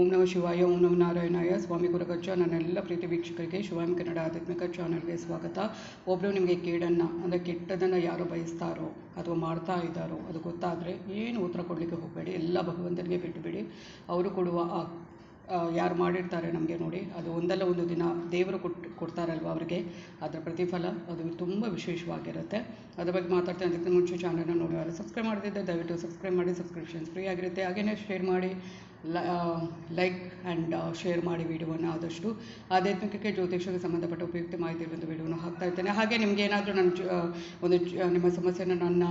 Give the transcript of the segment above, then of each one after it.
ಓಂ ನಮ ಶಿವಾಯ, ಓಂ ನಮ ನಾರಾಯಣಾಯ. ಸ್ವಾಮಿ ಗುರುಗಚ್ಚ ನನ್ನೆಲ್ಲ ಪ್ರೀತಿ ವೀಕ್ಷಕರಿಗೆ ಶಿವಾಮಿ ಕನ್ನಡ ಆಧ್ಯಾತ್ಮಿಕ ಚಾನಲ್ಗೆ ಸ್ವಾಗತ. ಒಬ್ಬರು ನಿಮಗೆ ಕೇಡನ್ನು, ಅಂದರೆ ಕೆಟ್ಟದನ್ನು ಯಾರು ಬಯಸ್ತಾರೋ ಅಥವಾ ಮಾಡ್ತಾ ಇದ್ದಾರೋ ಅದು ಗೊತ್ತಾದರೆ ಏನು ಉತ್ತರ ಕೊಡಲಿಕ್ಕೆ ಹೋಗಬೇಡಿ. ಎಲ್ಲ ಭಗವಂತನಿಗೆ ಬಿಟ್ಟುಬಿಡಿ ಅವರು ಕೊಡುವ ಆ ಯಾರು ಮಾಡಿರ್ತಾರೆ ನಮಗೆ ನೋಡಿ, ಅದು ಒಂದಲ್ಲ ಒಂದು ದಿನ ದೇವರು ಕೊಟ್ಟು ಕೊಡ್ತಾರಲ್ವ ಅವರಿಗೆ, ಅದರ ಪ್ರತಿಫಲ ಅದು ತುಂಬ ವಿಶೇಷವಾಗಿರುತ್ತೆ. ಅದರ ಬಗ್ಗೆ ಮಾತಾಡ್ತೇನೆ ಅದಕ್ಕೆ ಮುಂಚೆ ಚಾನಲ್ನ ಅವರು ಸಬ್ಸ್ಕ್ರೈಬ್ ಮಾಡದಿದ್ದರೆ ದಯವಿಟ್ಟು ಸಬ್ಸ್ಕ್ರೈಬ್ ಮಾಡಿ ಸಬ್ಸ್ಕ್ರಿಪ್ಷನ್ಸ್ ಫ್ರೀ ಆಗಿರುತ್ತೆ. ಹಾಗೆಯೇ ಶೇರ್ ಮಾಡಿ. ಲೈಕ್ ಆ್ಯಂಡ್ ಶೇರ್ ಮಾಡಿ ವಿಡಿಯೋವನ್ನು ಆದಷ್ಟು ಆಧ್ಯಾತ್ಮಿಕಕ್ಕೆ ಜ್ಯೋತಿಷಕ್ಕೆ ಸಂಬಂಧಪಟ್ಟ ಉಪಯುಕ್ತ ಮಾಹಿತಿ ಇರುವಂಥ ವಿಡಿಯೋನ ಹಾಕ್ತಾ ಇರ್ತೇನೆ. ಹಾಗೆ ನಿಮಗೆ ಏನಾದರೂ ನನ್ನ ಒಂದು ನಿಮ್ಮ ಸಮಸ್ಯೆನ ನನ್ನ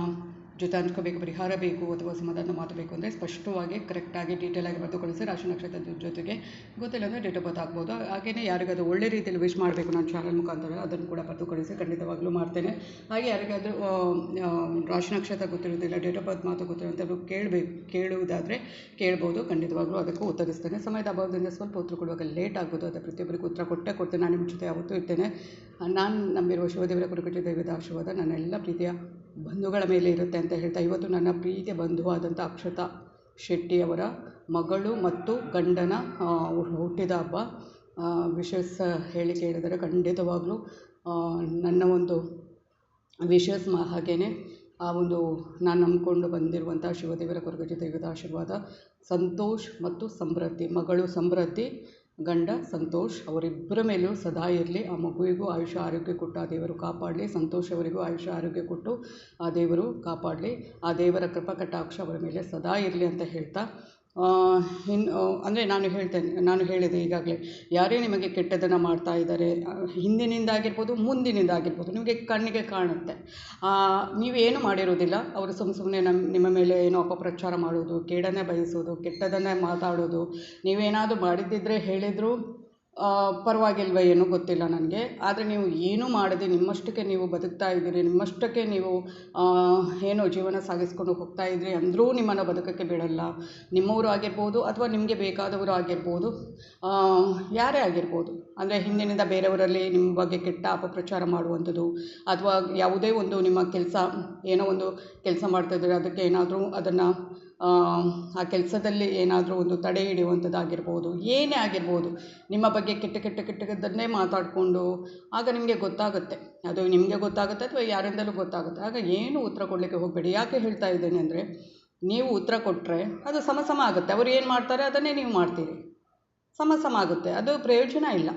ಜೊತೆ ಹಂಚ್ಕೋಬೇಕು ಪರಿಹಾರ ಬೇಕು, ಅಥವಾ ಸಮಾಧಾನ ಮಾತು ಬೇಕು ಅಂದರೆ ಸ್ಪಷ್ಟವಾಗಿ ಕರೆಕ್ಟಾಗಿ ಡೀಟೇಲ್ ಆಗಿ ಬರೆದು ಕಳಿಸಿ ರಾಶಿ ನಕ್ಷತ್ರದ ಜೊತೆಗೆ ಗೊತ್ತಿಲ್ಲ ಅಂದರೆ ಡೇಟ್ ಆಫ್ ಬರ್ತ್ ಆಗ್ಬೋದು. ಹಾಗೆಯೇ ಯಾರಿಗಾದ್ರೂ ಒಳ್ಳೆ ರೀತಿಯಲ್ಲಿ ವಿಶ್ ಮಾಡಬೇಕು ನನ್ನ ಚಾನಲ್ ಮುಖಾಂತರ ಅದನ್ನು ಕೂಡ ಬರೆದು ಕಳಿಸಿ ಖಂಡಿತವಾಗ್ಲೂ ಮಾಡ್ತೇನೆ. ಹಾಗೆ ಯಾರಿಗಾದರೂ ರಾಶಿ ನಕ್ಷತ್ರ ಗೊತ್ತಿರೋದಿಲ್ಲ ಡೇಟ್ ಆಫ್ ಬರ್ತ್ ಮಾತು ಗೊತ್ತಿರುವಂಥವ್ರು ಕೇಳಬೇಕು, ಕೇಳುವುದಾದರೆ ಕೇಳ್ಬೋದು. ಖಂಡಿತವಾಗಲೂ ಅದಕ್ಕೂ ಉತ್ತರಿಸ್ತೇನೆ. ಸಮಯದ ಅಭಾವದಿಂದ ಸ್ವಲ್ಪ ಉತ್ತರ ಕೊಡುವಾಗ ಲೇಟ್ ಆಗ್ಬೋದು. ಅದು ಪ್ರತಿಯೊಬ್ಬರಿಗೂ ಉತ್ತರ ಕೊಟ್ಟೆ ಕೊಡ್ತೇನೆ. ನಾನು ನಿಮ್ಮ ಜೊತೆ ಯಾವತ್ತೂ ಇರ್ತೇನೆ. ನಾನು ನಂಬಿರುವ ಶಿವದೇವರ ಕುರುಕುಟಿ ದೈವದ ಆಶೀರ್ವಾದ ನನ್ನ ಎಲ್ಲ ಪ್ರೀತಿಯ ಬಂಧುಗಳ ಮೇಲೆ ಇರುತ್ತೆ ಅಂತ ಹೇಳ್ತಾ ಇವತ್ತು ನನ್ನ ಪ್ರೀತಿಯ ಬಂಧುವಾದಂಥ ಅಕ್ಷತಾ ಶೆಟ್ಟಿಯವರ ಮಗಳು ಮತ್ತು ಗಂಡನ ಹುಟ್ಟಿದ ಹಬ್ಬ. ವಿಶೇಷ ಹೇಳಿಕೆ ಕೇಳಿದರೆ ಖಂಡಿತವಾಗಲೂ ನನ್ನ ಒಂದು ವಿಶಸ್ ಮಾ ಹಾಗೆಯೇ ಆ ಒಂದು ನಾನು ನಂಬಿಕೊಂಡು ಬಂದಿರುವಂಥ ಶಿವದೇವರ ಕೊರಗಜ್ಜ ದೈವದ ಆಶೀರ್ವಾದ, ಸಂತೋಷ್ ಮತ್ತು ಸಮೃದ್ಧಿ, ಮಗಳು ಸಮೃದ್ಧಿ ಗಂಡ, ಸಂತೋಷ್ ಅವರಿಬ್ಬರ ಮೇಲೂ ಸದಾ ಇರಲಿ. ಆ ಮಗುವಿಗೂ ಆಯುಷ್ಯ ಆರೋಗ್ಯ ಕೊಟ್ಟು, ಆ ದೇವರು ಕಾಪಾಡಲಿ. ಸಂತೋಷ್ ಅವರಿಗೂ ಆಯುಷ್ಯ ಆರೋಗ್ಯ ಕೊಟ್ಟು, ಆ ದೇವರು ಕಾಪಾಡಲಿ. ಆ ದೇವರ ಕೃಪಾ ಕಟಾಕ್ಷ ಅವರ ಮೇಲೆ ಸದಾ ಇರಲಿ ಅಂತ ಹೇಳ್ತಾ ಇನ್ನು ಅಂದರೆ ನಾನು ಹೇಳ್ತೇನೆ ನಾನು ಹೇಳಿದೆ ಈಗಾಗಲೇ ಯಾರೇ ನಿಮಗೆ ಕೆಟ್ಟದನ್ನು ಮಾಡ್ತಾ ಇದ್ದಾರೆ ಹಿಂದಿನಿಂದ ಆಗಿರ್ಬೋದು ಮುಂದಿನಿಂದ ಆಗಿರ್ಬೋದು ನಿಮಗೆ ಕಣ್ಣಿಗೆ ಕಾಣುತ್ತೆ. ಆ, ನೀವೇನು ಮಾಡಿರೋದಿಲ್ಲ ಅವರು ಸುಮ್ಮ ಸುಮ್ಮನೆ ನಮ್ಮ ನಿಮ್ಮ ಮೇಲೆ ಏನೋ ಅಪಪ್ರಚಾರ ಮಾಡೋದು ಕೇಡನ್ನೇ ಬಯಸೋದು ಕೆಟ್ಟದನ್ನೇ ಮಾತಾಡೋದು ನೀವೇನಾದರೂ ಮಾಡಿದ್ದಿದ್ರೆ ಹೇಳಿದರೂ ಪರವಾಗಿಲ್ವ ಏನೋ ಗೊತ್ತಿಲ್ಲ ನನಗೆ. ಆದರೆ ನೀವು ಏನೂ ಮಾಡದೆ ನಿಮ್ಮಷ್ಟಕ್ಕೆ ನೀವು ಬದುಕ್ತಾ ಇದ್ದೀರಿ, ನಿಮ್ಮಷ್ಟಕ್ಕೆ ನೀವು ಏನೋ ಜೀವನ ಸಾಗಿಸ್ಕೊಂಡು ಹೋಗ್ತಾ ಇದ್ದೀರಿ ಅಂದರೂ ನಿಮ್ಮನ್ನು ಬದುಕಕ್ಕೆ ಬಿಡಲ್ಲ. ನಿಮ್ಮವರು ಆಗಿರ್ಬೋದು ಅಥವಾ ನಿಮಗೆ ಬೇಕಾದವರು ಆಗಿರ್ಬೋದು ಯಾರೇ ಆಗಿರ್ಬೋದು. ಅಂದರೆ ಹಿಂದಿನಿಂದ ಬೇರೆಯವರಲ್ಲಿ ನಿಮ್ಮ ಬಗ್ಗೆ ಕೆಟ್ಟ ಅಪಪ್ರಚಾರ ಮಾಡುವಂಥದ್ದು ಅಥವಾ ಯಾವುದೇ ಒಂದು ನಿಮ್ಮ ಕೆಲಸ, ಏನೋ ಒಂದು ಕೆಲಸ ಮಾಡ್ತಾಯಿದ್ರೆ ಅದಕ್ಕೆ ಏನಾದರೂ ಅದನ್ನು ಆ ಕೆಲಸದಲ್ಲಿ ಏನಾದರೂ ಒಂದು ತಡೆ ಹಿಡಿಯುವಂಥದ್ದಾಗಿರ್ಬೋದು, ಏನೇ ಆಗಿರ್ಬೋದು, ನಿಮ್ಮ ಬಗ್ಗೆ ಕೆಟ್ಟ ಕೆಟ್ಟ ಕೆಟ್ಟದನ್ನೇ ಮಾತಾಡಿಕೊಂಡು ಆಗ ನಿಮಗೆ ಗೊತ್ತಾಗುತ್ತೆ. ಅದು ನಿಮಗೆ ಗೊತ್ತಾಗುತ್ತೆ ಅಥವಾ ಯಾರಿಂದಲೂ ಗೊತ್ತಾಗುತ್ತೆ. ಆಗ ಏನು ಉತ್ತರ ಕೊಡಲಿಕ್ಕೆ ಹೋಗಬೇಡಿ. ಯಾಕೆ ಹೇಳ್ತಾ ಇದ್ದೇನೆ ಅಂದರೆ, ನೀವು ಉತ್ತರ ಕೊಟ್ಟರೆ ಅದು ಸಮ ಸಮ ಆಗುತ್ತೆ. ಅವರು ಏನು ಮಾಡ್ತಾರೆ? ಅದನ್ನೇ ನೀವು ಮಾಡ್ತೀರಿ. ಸಮ ಸಮ ಆಗುತ್ತೆ. ಅದು ಪ್ರಯೋಜನ ಇಲ್ಲ.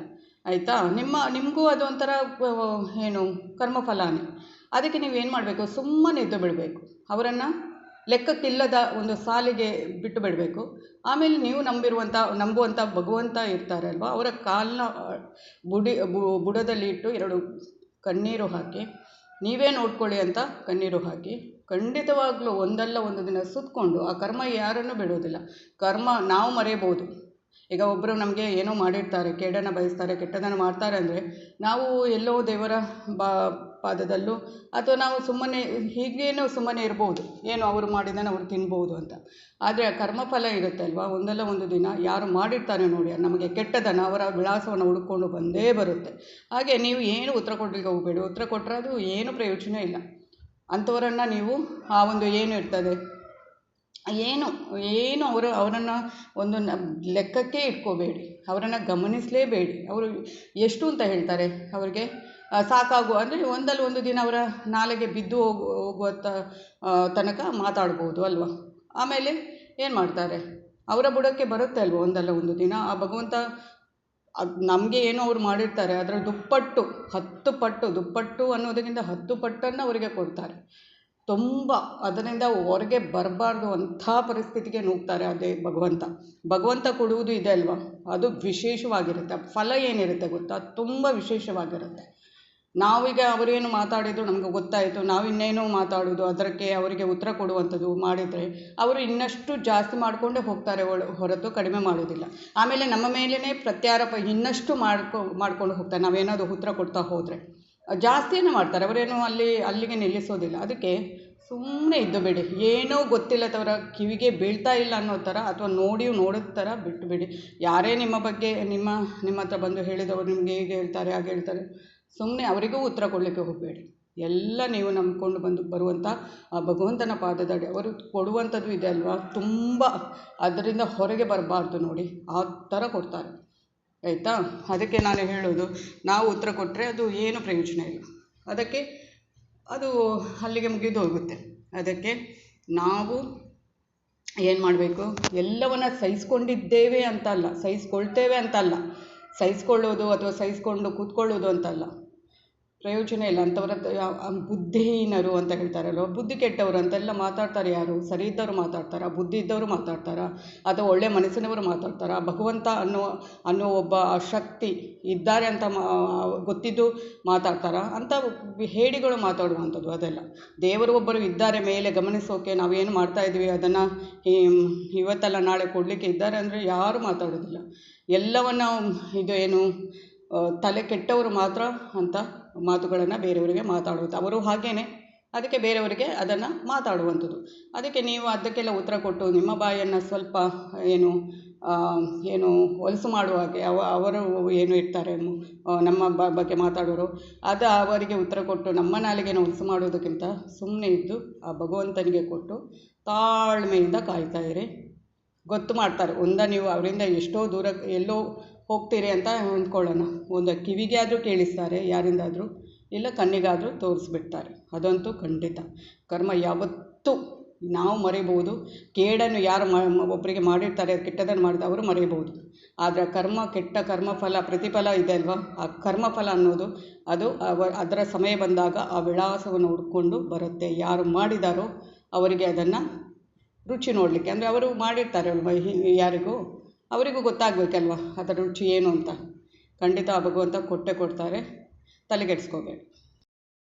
ಆಯಿತಾ? ನಿಮ್ಮ, ನಿಮಗೂ ಅದು ಒಂಥರ ಏನು, ಕರ್ಮಫಲಾನೇ. ಅದಕ್ಕೆ ನೀವೇನು ಮಾಡಬೇಕು? ಸುಮ್ಮನೆ ಎದ್ದು ಬಿಡಬೇಕು ಅವರನ್ನು ಲೆಕ್ಕಕ್ಕಿಲ್ಲದ ಒಂದು ಸಾಲಿಗೆ ಬಿಟ್ಟು ಬಿಡಬೇಕು. ಆಮೇಲೆ ನೀವು ನಂಬಿರುವಂಥ ನಂಬುವಂಥ ಭಗವಂತ ಇರ್ತಾರೆ ಅಲ್ವಾ? ಅವರ ಕಾಲನ್ನ ಬುಡಿ ಬುಡದಲ್ಲಿ ಇಟ್ಟು ಎರಡು ಕಣ್ಣೀರು ಹಾಕಿ, ನೀವೇ ನೋಡ್ಕೊಳ್ಳಿ ಅಂತ ಕಣ್ಣೀರು ಹಾಕಿ, ಖಂಡಿತವಾಗ್ಲೂ ಒಂದಲ್ಲ ಒಂದು ದಿನ ಸುತ್ತಕೊಂಡು ಆ ಕರ್ಮ ಯಾರನ್ನು ಬಿಡೋದಿಲ್ಲ ಕರ್ಮ ನಾವು ಮರೆಯಬಹುದು. ಈಗ ಒಬ್ಬರು ನಮಗೆ ಏನೋ ಮಾಡಿರ್ತಾರೆ ಕೇಡನ್ನು ಬಯಸ್ತಾರೆ, ಕೆಟ್ಟದನ್ನು ಮಾಡ್ತಾರೆ ಅಂದರೆ, ನಾವು ಎಲ್ಲೋ ದೇವರ ಬಾ ಪಾದದಲ್ಲೂ? ಅಥವಾ ನಾವು ಸುಮ್ಮನೆ ಹೀಗೇನು ಸುಮ್ಮನೆ ಇರ್ಬೋದು. ಏನು ಅವರು ಮಾಡಿದ್ದನ್ನು ಅವರು ತಿನ್ಬೋದು ಅಂತ. ಆದರೆ ಕರ್ಮಫಲ ಇರುತ್ತೆ ಅಲ್ವಾ ಒಂದಲ್ಲ ಒಂದು ದಿನ ಯಾರು ಮಾಡಿರ್ತಾರೆ ನೋಡಿ, ನಮಗೆ ಕೆಟ್ಟದನ್ನು ಅವರ ವಿಳಾಸವನ್ನು ಹುಡುಕೊಂಡು ಬಂದೇ ಬರುತ್ತೆ. ಹಾಗೆ ನೀವು ಏನು ಉತ್ತರ ಕೊಡಲಿಕ್ಕೆ ಹೋಗಬೇಡಿ. ಉತ್ತರ ಕೊಟ್ಟರೆ ಅದು ಏನು ಪ್ರಯೋಜನ ಇಲ್ಲ. ಅಂಥವರನ್ನು ನೀವು, ಆ ಒಂದು ಏನು ಇರ್ತದೆ? ಏನು ಏನು ಅವರು ಅವರನ್ನು ಒಂದು ಲೆಕ್ಕಕ್ಕೆ ಇಟ್ಕೋಬೇಡಿ. ಅವರನ್ನು ಗಮನಿಸಲೇಬೇಡಿ. ಅವರು ಎಷ್ಟು ಅಂತ ಹೇಳ್ತಾರೆ? ಅವರಿಗೆ ಆ, ಸಾಕಾಗು ಅಂದರೆ ಒಂದಲ್ಲ ಒಂದು ದಿನ ಅವರ ನಾಲೆಗೆ ಬಿದ್ದು ಹೋಗು ಹೋಗುವ ತನಕ ಮಾತಾಡ್ಬೋದು ಅಲ್ವಾ? ಆಮೇಲೆ ಏನು ಮಾಡ್ತಾರೆ? ಅವರ ಬುಡಕ್ಕೆ ಬರುತ್ತೆ ಅಲ್ವ ಒಂದಲ್ಲ ಒಂದು ದಿನ? ಆ ಭಗವಂತ ಅದು ನಮಗೆ ಏನೋ ಅವ್ರು ಮಾಡಿರ್ತಾರೆ ಅದರ ದುಪ್ಪಟ್ಟು ಹತ್ತು ಪಟ್ಟು ದುಪ್ಪಟ್ಟು ಅನ್ನೋದಕ್ಕಿಂತ ಹತ್ತು ಪಟ್ಟನ್ನು ಅವರಿಗೆ ಕೊಡ್ತಾರೆ. ತುಂಬ ಅದರಿಂದ ಹೊರಗೆ ಬರಬಾರ್ದು ಅಂಥ ಪರಿಸ್ಥಿತಿಗೆ ನೂಗ್ತಾರೆ ಅದೇ ಭಗವಂತ. ಭಗವಂತ ಕೊಡುವುದು ಇದೆ ಅಲ್ವಾ? ಅದು ವಿಶೇಷವಾಗಿರುತ್ತೆ. ಫಲ ಏನಿರುತ್ತೆ ಗೊತ್ತಾ? ತುಂಬ ವಿಶೇಷವಾಗಿರುತ್ತೆ. ನಾವೀಗ ಅವರೇನು ಮಾತಾಡಿದ್ರು ನಮಗೆ ಗೊತ್ತಾಯಿತು ನಾವು ಇನ್ನೇನು ಮಾತಾಡೋದು, ಅದಕ್ಕೆ ಅವರಿಗೆ ಉತ್ತರ ಕೊಡುವಂಥದ್ದು ಮಾಡಿದರೆ ಅವರು ಇನ್ನಷ್ಟು ಜಾಸ್ತಿ ಮಾಡಿಕೊಂಡೇ ಹೋಗ್ತಾರೆ ಹೊರತು ಕಡಿಮೆ ಮಾಡೋದಿಲ್ಲ ಆಮೇಲೆ ನಮ್ಮ ಮೇಲೇ ಪ್ರತ್ಯಾರೋಪ ಇನ್ನಷ್ಟು ಮಾಡ್ಕೊ, ಮಾಡ್ಕೊಂಡು ಹೋಗ್ತಾರೆ, ನಾವೇನಾದರೂ ಉತ್ತರ ಕೊಡ್ತಾ ಹೋದರೆ. ಜಾಸ್ತಿನೇ ಮಾಡ್ತಾರೆ, ಅವರೇನು ಅಲ್ಲಿ, ಅಲ್ಲಿಗೆ ನಿಲ್ಲಿಸೋದಿಲ್ಲ. ಅದಕ್ಕೆ ಸುಮ್ಮನೆ ಇದ್ದು ಬಿಡಿ, ಏನೋ ಗೊತ್ತಿಲ್ಲದವರ ಕಿವಿಗೆ ಬೀಳ್ತಾ ಇಲ್ಲ ಅನ್ನೋ ಥರ ಅಥವಾ ನೋಡಿ ನೋಡಿದ ಥರ ಬಿಟ್ಟುಬಿಡಿ ಯಾರೇ ನಿಮ್ಮ ಬಗ್ಗೆ ನಿಮ್ಮ ನಿಮ್ಮ ಹತ್ರ ಬಂದು ಹೇಳಿದವರು ನಿಮಗೆ ಹೇಗೆ ಹೇಳ್ತಾರೆ, ಹಾಗೆ ಹೇಳ್ತಾರೆ. ಸುಮ್ಮನೆ ಅವರಿಗೂ ಉತ್ತರ ಕೊಡಲಿಕ್ಕೆ ಹೋಗಬೇಡಿ. ಎಲ್ಲ ನೀವು ನಂಬ್ಕೊಂಡು ಬಂದು ಬರುವಂಥ ಆ ಭಗವಂತನ ಪಾದದಡಿ, ಅವರು ಕೊಡುವಂಥದ್ದು ಇದೆ ಅಲ್ವಾ? ತುಂಬ. ಅದರಿಂದ ಹೊರಗೆ ಬರಬಾರ್ದು ನೋಡಿ. ಆ ಥರ ಕೊಡ್ತಾರೆ. ಆಯಿತಾ? ಅದಕ್ಕೆ ನಾನು ಹೇಳೋದು, ನಾವು ಉತ್ತರ ಕೊಟ್ಟರೆ ಅದು ಏನು ಪ್ರಯೋಜನ ಇಲ್ಲ. ಅದಕ್ಕೆ ಅದು ಅಲ್ಲಿಗೆ ಮುಗಿದು ಹೋಗುತ್ತೆ. ಅದಕ್ಕೆ ನಾವು ಏನು ಮಾಡಬೇಕು? ಎಲ್ಲವನ್ನು ಸಹಿಸ್ಕೊಂಡಿದ್ದೇವೆ ಅಂತಲ್ಲ, ಸಹಿಸ್ಕೊಳ್ತೇವೆ ಅಂತಲ್ಲ. ಸಹಿಸ್ಕೊಳ್ಳೋದು ಅಥವಾ ಸಹಿಸ್ಕೊಂಡು ಕೂತ್ಕೊಳ್ಳೋದು ಅಂತಲ್ಲ. ಪ್ರಯೋಜನ ಇಲ್ಲ. ಅಂಥವ್ರ ಬುದ್ಧಿಹೀನರು ಅಂತ ಹೇಳ್ತಾರಲ್ವ ಬುದ್ಧಿ ಕೆಟ್ಟವರು ಅಂತೆಲ್ಲ ಮಾತಾಡ್ತಾರೆ ಯಾರು? ಸರಿ ಇದ್ದವರು ಮಾತಾಡ್ತಾರಾ, ಬುದ್ಧಿ ಇದ್ದವರು ಮಾತಾಡ್ತಾರಾ ಅಥವಾ ಒಳ್ಳೆಯ ಮನಸ್ಸಿನವರು ಮಾತಾಡ್ತಾರಾ. ಭಗವಂತ ಅನ್ನೋ ಅನ್ನೋ ಒಬ್ಬ ಶಕ್ತಿ ಇದ್ದಾರೆ ಅಂತ ಗೊತ್ತಿದ್ದು ಮಾತಾಡ್ತಾರಾ. ಅಂತ ಹೇಡಿಗಳು ಮಾತಾಡುವಂಥದ್ದು ಅದೆಲ್ಲ. ದೇವರು ಒಬ್ಬರು ಇದ್ದಾರೆ ಮೇಲೆ ಗಮನಿಸೋಕೆ ನಾವೇನು ಮಾಡ್ತಾ ಇದ್ವಿ ಅದನ್ನು ಇವತ್ತಲ್ಲ ನಾಳೆ ಕೊಡಲಿಕ್ಕೆ ಇದ್ದಾರೆ ಅಂದರೆ ಯಾರು ಮಾತಾಡೋದಿಲ್ಲ. ಎಲ್ಲವನ್ನು ಇದು ಏನು ತಲೆ ಕೆಟ್ಟವರು ಮಾತ್ರ ಅಂತ ಮಾತುಗಳನ್ನು ಬೇರೆಯವರಿಗೆ ಮಾತಾಡುವುದು ಅವರು ಹಾಗೇನೆ. ಅದಕ್ಕೆ ಬೇರೆಯವರಿಗೆ ಅದನ್ನು ಮಾತಾಡುವಂಥದ್ದು. ಅದಕ್ಕೆ ನೀವು ಅದಕ್ಕೆಲ್ಲ ಉತ್ತರ ಕೊಟ್ಟು ನಿಮ್ಮ ಬಾಯನ್ನು ಸ್ವಲ್ಪ, ಏನು ಏನು, ಹೊಲಸು ಮಾಡುವ ಹಾಗೆ ಅವ, ಅವರು ಏನು ಇರ್ತಾರೆ ನಮ್ಮ ಬಗ್ಗೆ ಮಾತಾಡೋರು, ಅದು ಅವರಿಗೆ ಉತ್ತರ ಕೊಟ್ಟು ನಮ್ಮ ನಾಲಿಗೆನ ಹೊಲಸು ಮಾಡೋದಕ್ಕಿಂತ ಸುಮ್ಮನೆ ಇದ್ದು ಆ ಭಗವಂತನಿಗೆ ಕೊಟ್ಟು ತಾಳ್ಮೆಯಿಂದ ಕಾಯ್ತಾ ಇರಿ. ಗೊತ್ತು ಮಾಡ್ತಾರೆ. ಒಂದ ನೀವು ಅವರಿಂದ ಎಷ್ಟೋ ದೂರ, ಎಲ್ಲೋ ಹೋಗ್ತೀರಿ ಅಂತ ಅಂದ್ಕೊಳ್ಳೋಣ ಒಂದು ಕಿವಿಗೆ ಆದರೂ ಕೇಳಿಸ್ತಾರೆ, ಯಾರಿಂದಾದರೂ, ಇಲ್ಲ ಕಣ್ಣಿಗಾದರೂ ತೋರಿಸ್ಬಿಡ್ತಾರೆ. ಅದಂತೂ ಖಂಡಿತ. ಕರ್ಮ ಯಾವತ್ತೂ ನಾವು ಮರಿಬೋದು ಕೇಡನ್ನು ಯಾರು ಒಬ್ಬರಿಗೆ ಮಾಡಿರ್ತಾರೆ ಕೆಟ್ಟದನ್ನು ಮಾಡಿದ ಅವರು ಮರಿಬೋದು ಆದರೆ ಕರ್ಮ, ಕೆಟ್ಟ ಕರ್ಮಫಲ, ಪ್ರತಿಫಲ ಇದೆ ಅಲ್ವಾ? ಆ ಕರ್ಮಫಲ ಅನ್ನೋದು, ಅದು ಅದರ ಸಮಯ ಬಂದಾಗ ಆ ವಿಳಾಸವನ್ನು ಹುಡ್ಕೊಂಡು ಬರುತ್ತೆ. ಯಾರು ಮಾಡಿದಾರೋ ಅವರಿಗೆ ಅದನ್ನು ರುಚಿ ನೋಡಲಿಕ್ಕೆ. ಅಂದರೆ ಅವರು ಮಾಡಿರ್ತಾರೆ ಅಲ್ವಾ? ಯಾರಿಗೂ? ಅವರಿಗೂ ಗೊತ್ತಾಗಬೇಕಲ್ವ? ಅದರ ರುಚಿ ಏನು ಅಂತ? ಖಂಡಿತ ಆ ಭಗವಂತ ಕೊಟ್ಟೇ ಕೊಡ್ತಾರೆ. ತಲೆಗೆಡ್ಸ್ಕೋಬೇಡಿ.